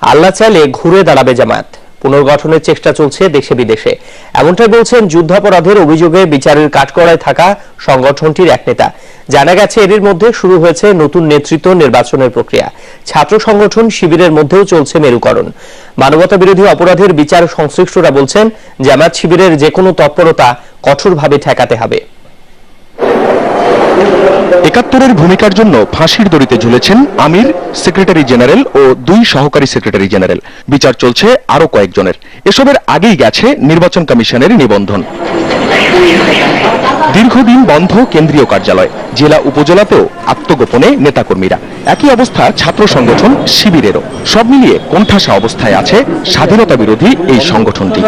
আল্লাহ চাইলে ঘুরে দাঁড়াবে জামায়াত। পুনর্গঠনের চেষ্টা চলছে দেশে বিদেশে। এমনটাই বলছেন যুদ্ধাপরাধের অভিযোগে বিচারের কাঠকড়ায় থাকা সংগঠনটির এক নেতা। জানা গেছে এরই মধ্যে শুরু হয়েছে নতুন নেতৃত্ব নির্বাচনের প্রক্রিয়া। ছাত্র সংগঠন শিবিরের মধ্যেও চলছে মেরুকরণ। মানবতা বিরোধী অপরাধের বিচার সংশ্লিষ্টরা বলছেন, জামায়াত শিবিরের যে কোনো তৎপরতা কঠোরভাবে ঠেকাতে হবে। একাত্তরের ভূমিকার জন্য ফাঁসির দড়িতে ঝুলেছেন আমির, সেক্রেটারি জেনারেল ও দুই সহকারী সেক্রেটারি জেনারেল। বিচার চলছে আরও কয়েকজনের। এসবের আগেই গেছে নির্বাচন কমিশনের নিবন্ধন। দীর্ঘদিন বন্ধ কেন্দ্রীয় কার্যালয়। জেলা উপজেলাতেও আত্মগোপনে নেতাকর্মীরা। একই অবস্থা ছাত্র সংগঠন শিবিরেরও। সব মিলিয়ে কোণঠাসা অবস্থায় আছে স্বাধীনতা বিরোধী এই সংগঠনটি।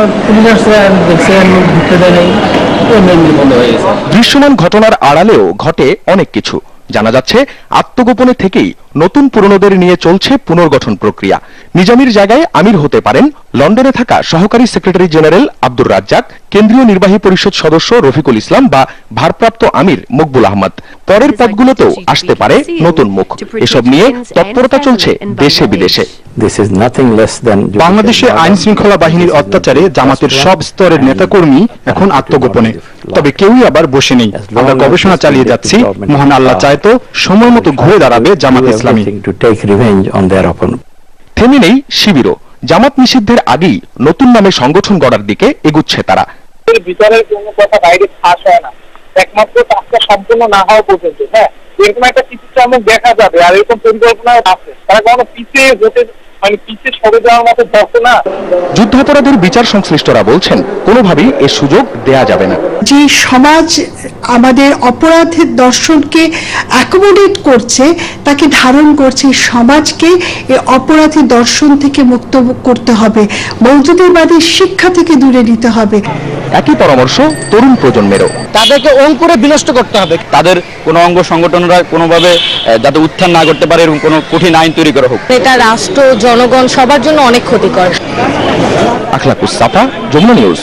দৃশ্যমান ঘটনার আড়ালেও ঘটে অনেক কিছু। জানা যাচ্ছে, আত্মগোপনে থেকেই নতুন পুরনোদের নিয়ে চলছে পুনর্গঠন প্রক্রিয়া। নিজামির জায়গায় আমির হতে পারেন লন্ডনে থাকা সহকারী সেক্রেটারি জেনারেল আব্দুর রাজ্জাক, কেন্দ্রীয় নির্বাহী পরিষদ সদস্য রফিকুল ইসলাম বা ভারপ্রাপ্ত আমির মকবুল আহমদ। পরের পদগুলোতেও আসতে পারে নতুন মুখ। এসব নিয়ে তৎপরতা চলছে দেশে বিদেশে This is nothing less than বাংলাদেশে আইন শৃঙ্খলা বাহিনীর অত্যাচারে জামাতের সব স্তরের নেতাকর্মী এখন আত্মগোপনে। তবে কেউই আবার বসে নেই। আমরা গবেষণা চালিয়ে যাচ্ছি। মহান আল্লাহ চায় তো সময় মতো ঘুরে দাঁড়াবে জামাত ইসলামী. থেমে নেই শিবিরও। জামাত নিষিদ্ধের আগেই নতুন নামে সংগঠন গড়ার দিকে এগুচ্ছে তারা। এর ভিতরের কোনো কথা বাইরে ফাঁস হয় না। একমাত্র কাজটা সম্পূর্ণ না হওয়া পর্যন্ত হ্যাঁ? এরকম একটা চমক দেখা যাবে আর এরকম পরিকল্পনা আছে। তারা কোনো পিছিয়ে হতে মানে পিছিয়ে সরে যাওয়ার মতো দক্ষ না। যুদ্ধাপরাধের বিচার সংশ্লিষ্টরা বলছেন কোনোভাবেই এ সুযোগ দেয়া যাবে না। যে সমাজ আমাদের অপরাধের দর্শনকে অ্যাকোমোডেট করছে তাকে ধারণ করছে সমাজকে এই অপরাধী দর্শন থেকে মুক্ত করতে হবে মৌজুদিবাদী শিক্ষা থেকে দূরে নিতে হবে। একই পরামর্শ তরুণ প্রজন্মেরও। তাদেরকে অঙ্কুরে বিনষ্ট করতে হবে। তাদের কোনো অঙ্গ সংগঠনরা কোনোভাবে যাতে উত্থান না করতে পারে এরকম কোনো কঠিন আইন তৈরি করা হোক। এটা রাষ্ট্র জনগণ সবার জন্য অনেক ক্ষতিকর। আখলাকুস সাফা যমুনা নিউজ।